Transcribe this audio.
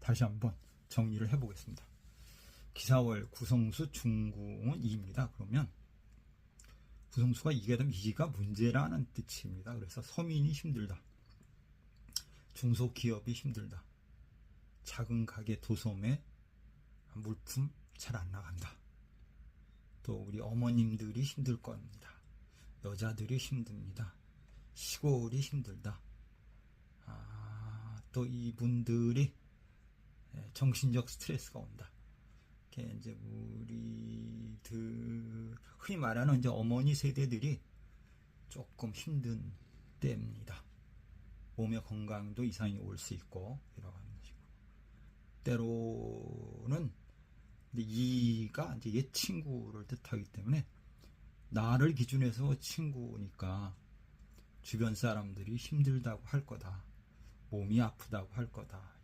다시 한번 정리를 해보겠습니다. 기사월 구성수 중궁은 2입니다. 그러면 구성수가 2가 되면 2가 문제라는 뜻입니다. 그래서 서민이 힘들다. 중소기업이 힘들다. 작은 가게 도소매 물품 잘 안 나간다. 또 우리 어머님들이 힘들 겁니다. 여자들이 힘듭니다. 시골이 힘들다. 아, 또 이분들이 예, 정신적 스트레스가 온다. 이렇게 이제 우리들 흔히 말하는 이제 어머니 세대들이 조금 힘든 때입니다. 몸의 건강도 이상이 올 수 있고 가지 식으로 때로는 이가 이제 옛 친구를 뜻하기 때문에 나를 기준해서 친구니까 주변 사람들이 힘들다고 할 거다. 몸이 아프다고 할 거다.